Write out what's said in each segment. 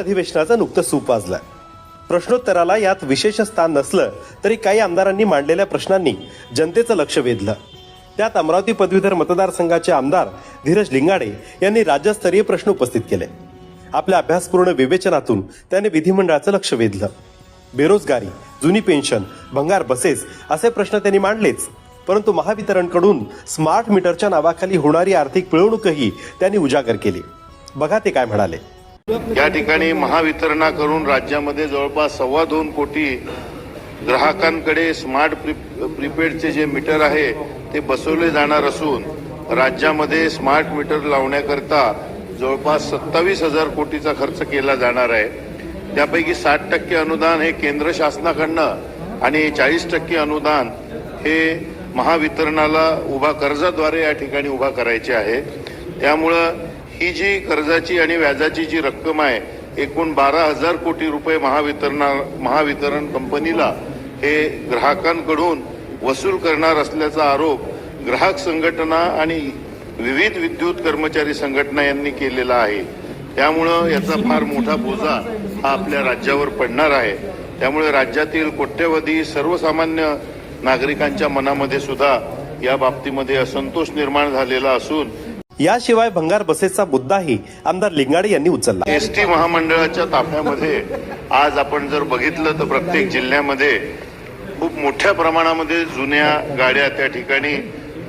अधिवेशनाचं नुकतं सूप वाजलं प्रश्नोत्तराला यात विशेष स्थान नसलं तरी काही आमदारांनी मांडलेल्या प्रश्नांनी जनतेचं लक्ष वेधलं. त्यात अमरावती पदवीधर मतदारसंघाचे आमदार धीरज लिंगाडे यांनी राज्यस्तरीय प्रश्न उपस्थित केले. आपल्या अभ्यासपूर्ण विवेचनातून त्याने विधिमंडळाचं लक्ष वेधलं. बेरोजगारी जुनी पेन्शन भंगार बसेस असे प्रश्न त्यांनी मांडलेच. परंतु महावितरणकडून स्मार्ट मीटरच्या नावाखाली होणारी आर्थिक पिळवणूकही त्यांनी उजागर केली. बघा ते काय म्हणाले. या ठिकाणी महावितरणाकडून राज्यामध्ये जवळपास सव्वा दोन कोटी ग्राहकांकडे स्मार्ट प्री प्रीपेडचे जे मीटर आहे ते बसवले जाणार असून राज्यामध्ये स्मार्ट मीटर लावण्याकरता जवळपास सत्तावीस हजार कोटीचा खर्च केला जाणार आहे. त्यापैकी साठ टक्के अनुदान हे केंद्र शासनाकडनं आणि चाळीस टक्के अनुदान हे महावितरणाला उभा कर्जाद्वारे या ठिकाणी उभा करायचे आहे. त्यामुळं ही जी कर्जाची आणि व्याजाची जी रक्कम आहे एकूण बारा हजार कोटी रुपये महावितरणा महावितरण कंपनीला हे ग्राहकांकडून वसूल करणार असल्याचा आरोप ग्राहक संघटना आणि विविध विद्युत कर्मचारी संघटना यांनी केलेला आहे. त्यामुळं याचा फार मोठा बोजा हा आपल्या राज्यावर पडणार आहे. त्यामुळे राज्यातील कोट्यवधी सर्वसामान्य नागरिकांच्या मनामध्ये सुद्धा या बाबतीमध्ये असंतोष निर्माण झालेला असून याशिवाय भंगार बसेसचा मुद्दाही आमदार लिंगाडे यांनी उचलला. एस टी महामंडळाच्या ताफ्यामध्ये आज आपण जर बघितलं तर प्रत्येक जिल्ह्यामध्ये खूप मोठ्या प्रमाणामध्ये जुन्या गाड्या त्या ठिकाणी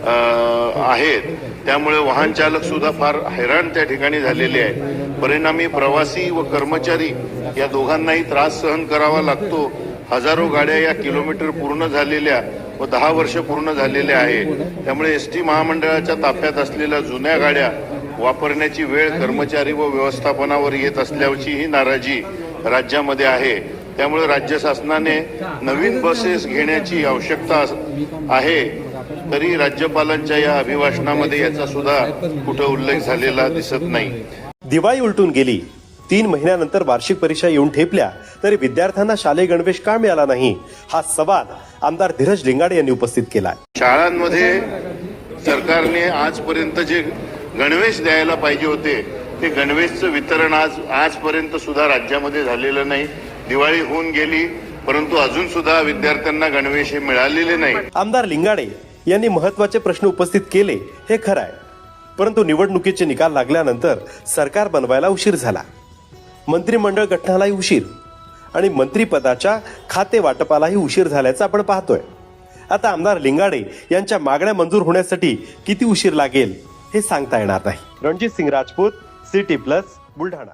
आहेत. त्यामुळे वाहन चालक सुद्धा फार हैराण त्या ठिकाणी झालेले आहे परिणामी प्रवासी व कर्मचारी या दोघांनाही त्रास सहन करावा लागतो. हजारो गाड्या या किलोमीटर पूर्ण झालेल्या व दहा वर्ष पूर्ण झालेले आहे. त्यामुळे एस टी महामंडळाच्या ताफ्यात असलेल्या जुन्या गाड्या वापरण्याची वेळ कर्मचारी व व्यवस्थापनावर येत असल्याची ही नाराजी राज्यामध्ये आहे. त्यामुळे राज्य शासनाने नवीन बसेस घेण्याची आवश्यकता आहे. तरी राज्यपालांच्या या अभिभाषणामध्ये याचा सुद्धा कुठं उल्लेख झालेला दिसत नाही. दिवाळी उलटून गेली. तीन महिन्यानंतर वार्षिक परीक्षा येऊन ठेपल्या तरी विद्यार्थ्यांना शालेय गणवेश का मिळाला नाही? हा सवाल आमदार धीरज लिंगाडे यांनी उपस्थित केला शाळांमध्ये सरकारने आजपर्यंत जे गणवेश द्यायला पाहिजे होते ते गणवेशचं वितरण आज आजपर्यंत सुद्धा राज्यामध्ये झालेलं नाही. दिवाळी होऊन गेली परंतु अजून सुद्धा विद्यार्थ्यांना गणवेश हे मिळालेले नाही. आमदार लिंगाडे यांनी महत्त्वाचे प्रश्न उपस्थित केले हे खरं आहे. परंतु निवडणुकीचे निकाल लागल्यानंतर सरकार बनवायला उशीर झाला. मंत्रिमंडळ गठनालाही उशीर आणि मंत्रिपदाच्या खाते वाटपालाही उशीर झाल्याचं आपण पाहतोय. आता आमदार लिंगाडे यांच्या मागण्या मंजूर होण्यासाठी किती उशीर लागेल हे सांगता येणार नाही. Ranjit Singh Rajput City Plus Buldhana.